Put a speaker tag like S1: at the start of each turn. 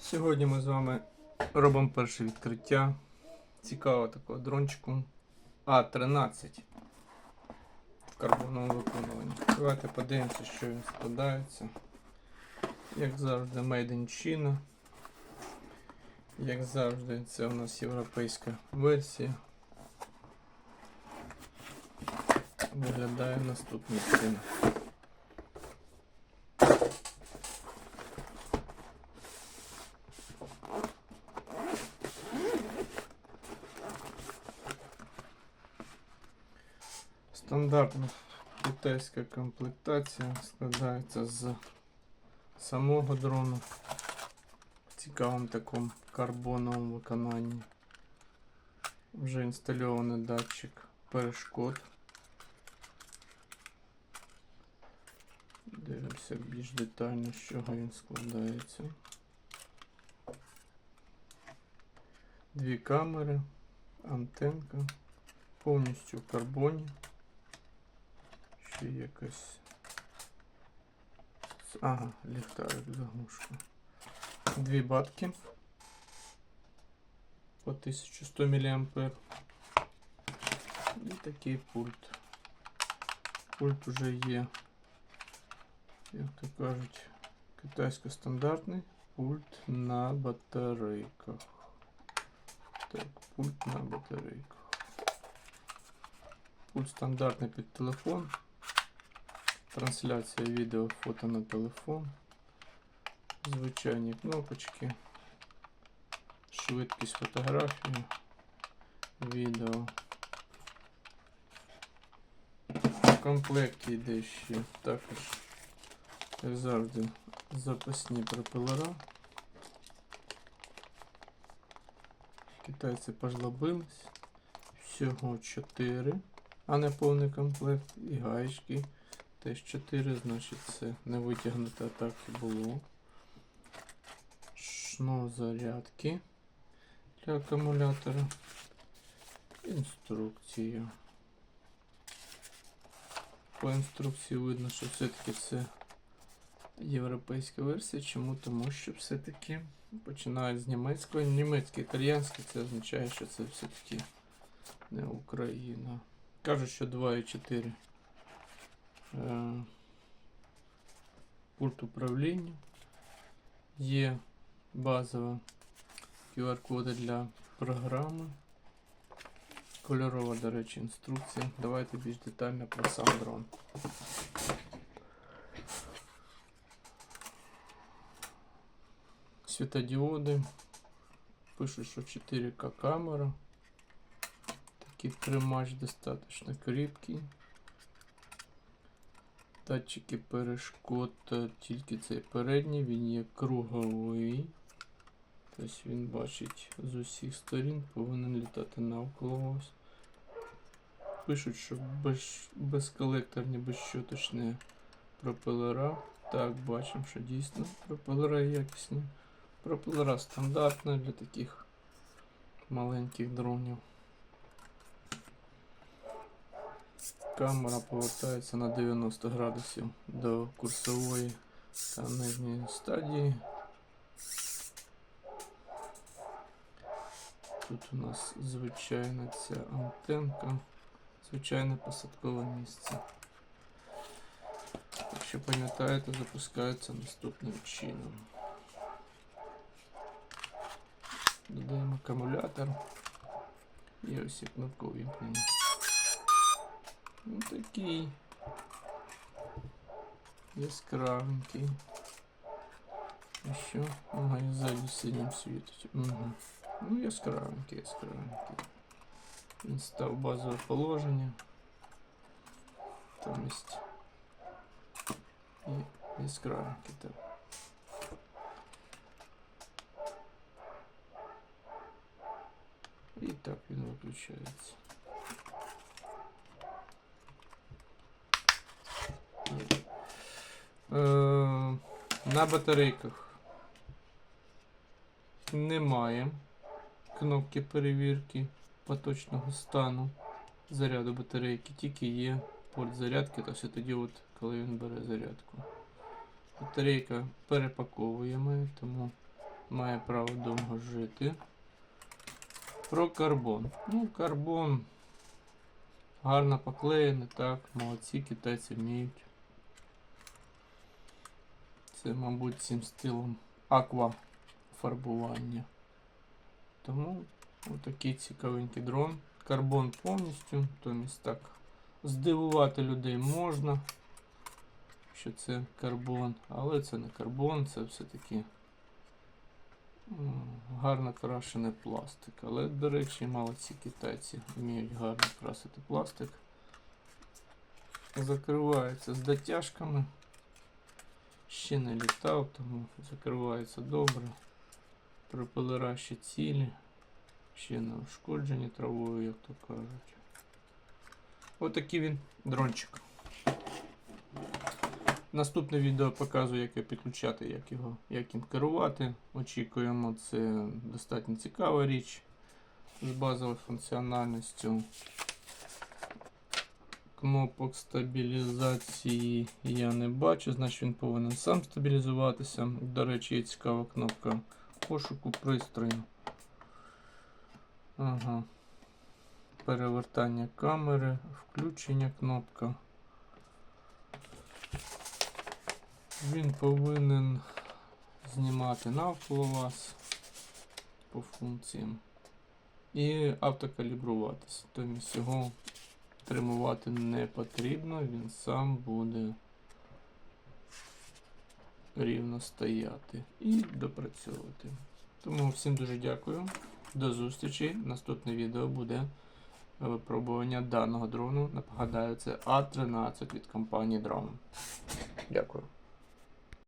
S1: Сьогодні ми з вами робимо перше відкриття цікавого такого дрончику А13 в карбоновому виконуванні. Давайте подивимося, що він складається. Як завжди, Made in China. Як завжди, це у нас європейська версія. Виглядає наступним чином. Стандартна китайська комплектація складається з самого дрону в цікавому такому карбоновому виконанні. Вже інстальований датчик перешкод. Дивимося більш детально, з чого він складається. Дві камери, антенка, повністю в карбоні. Ще якась. Ага, ліхтарик заглушка. Дві батки по 1100 мА. І такий пульт. Пульт уже є, як то кажуть, китайсько-стандартний пульт на батарейках. Так, пульт на батарейках. Пульт стандартний під телефон. Трансляція відео, фото на телефон. Звичайні кнопочки. Швидкість фотографії. Відео. В комплекті йде ще також, як завжди, запасні пропелера. Китайці пожлобились. Всього 4, а не повний комплект. І гаєчки. Теж 4, значить це не так і було. Шнур зарядки для акумулятора. Інструкція. По інструкції видно, що все-таки це європейська версія. Чому? Тому що все-таки починають з німецького. Німецький, італіянський, це означає, що це все-таки не Україна. Кажуть, що 2,4. Е, пульт управління. Є базова QR-коди для програми. Кольорова, до речі, інструкція. Давайте більш детально про сам дрон. Світодіоди. Пишуть, що 4К камера. Такий тримач достатньо кріпкий. Датчики перешкод, тільки цей передній, він є круговий. Тобто він бачить з усіх сторін, повинен літати навколо вас. Пишуть, що без, безколекторні, безщоточні пропелера. Так, бачимо, що дійсно пропелера якісні. Пропелера стандартні для таких маленьких дронів. Камера повертається на 90 градусів до курсової та нижньої стадії. Тут у нас звичайна ця антенка, звичайне посадкове місце. Якщо пам'ятаєте, запускається наступним чином. Додаємо акумулятор і ось і кнопку вімкнення. Ну такий яскравенький. І що? Ага, і ззаді синім світить. Угу. Ну, яскравенький, яскравенький. Він став в базове положення. Там есть і яскравенький так. І так він виключається. Е, на батарейках немає кнопки перевірки поточного стану заряду батарейки, тільки є порт зарядки, то все тоді, от, коли він бере зарядку. Батарейка перепаковуємо, тому має право довго жити. Про карбон. Ну, карбон гарно поклеєний, так, молодці, китайці вміють. Це, мабуть, цим стилом аква фарбування. Тому отакий цікавенький дрон. Карбон повністю, тобто так здивувати людей можна, що це карбон, але це не карбон, це все-таки гарно крашений пластик. Але, до речі, молодці китайці вміють гарно красити пластик. Закривається з дотяжками. Ще не літав, тому закривається добре. Пропелера ще цілі, ще не ушкоджені травою, як то кажуть. Отакий він дрончик. Наступне відео показую, як його підключати, як, його, як їм керувати. Очікуємо, це достатньо цікава річ з базовою функціональністю. Кнопок стабілізації я не бачу, значить він повинен сам стабілізуватися. До речі, є цікава кнопка пошуку пристрою. Ага. Перевертання камери, включення кнопка. Він повинен знімати навколо вас по функціям і автокалібруватися. Тобто його тримувати не потрібно, він сам буде рівно стояти і допрацьовувати. Тому всім дуже дякую. До зустрічі. Наступне відео буде випробування даного дрону. Нагадаю, це А13 від компанії Drone. Дякую.